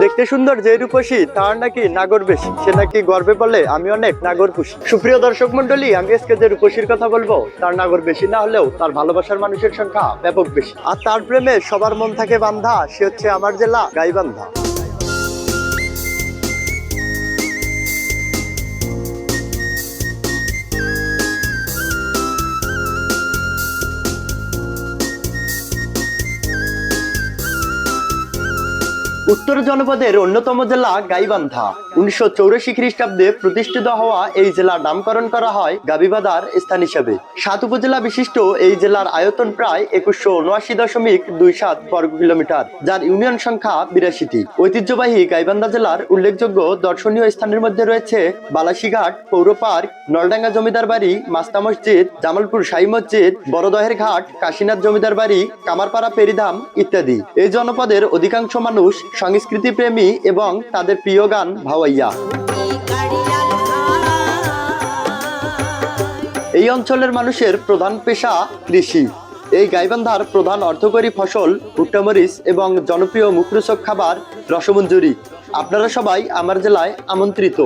দেখতে সুন্দর যে রূপসী, তার নাকি নাগর বেশি, সে নাকি গর্বে বলে আমি অনেক নাগর খুশি সুপ্রিয় দর্শক মন্ডলী আমি আজকে যে রূপসীর কথা বলব, তার নাগর বেশি না হলেও তার ভালোবাসার মানুষের সংখ্যা ব্যাপক বেশি। আর তার প্রেমে সবার মন থাকে বান্ধা, সে হচ্ছে আমার জেলা গাইবান্ধা। উত্তর জনপদের অন্যতম জেলা গাইবান্ধা। উনিশশো চৌরাশি খ্রিস্টাব্দে প্রতিষ্ঠিত হওয়া এই জেলার নামকরণ করা হয় গাবিবাদার স্থান হিসেবে। সাত উপজেলা বিশিষ্ট এই জেলার আয়তন প্রায় একুশশো উনআশি দশমিক দুই সাত বর্গ কিলোমিটার, যার ইউনিয়ন সংখ্যা বিরাশিটি। ঐতিহ্যবাহী গাইবান্ধা জেলার উল্লেখযোগ্য দর্শনীয় স্থানের মধ্যে রয়েছে বালাসীঘাট পৌর পার্ক, নলডাঙ্গা জমিদার বাড়ি, মাস্তা মসজিদ, জামালপুর সাই মসজিদ, বড়দহের ঘাট, কাশীনাথ জমিদার বাড়ি, কামারপাড়া পেরিধাম ইত্যাদি। এই জনপদের অধিকাংশ মানুষ সংস্কৃতি প্রেমী এবং তাদের প্রিয় গান ভাওয়াইয়া। এই অঞ্চলের মানুষের প্রধান পেশা কৃষি। এই গাইবান্ধার প্রধান অর্থকরী ফসল ভুট্টামরিচ এবং জনপ্রিয় মুখরোচক খাবার রসমঞ্জুরি। আপনারা সবাই আমার জেলায় আমন্ত্রিত।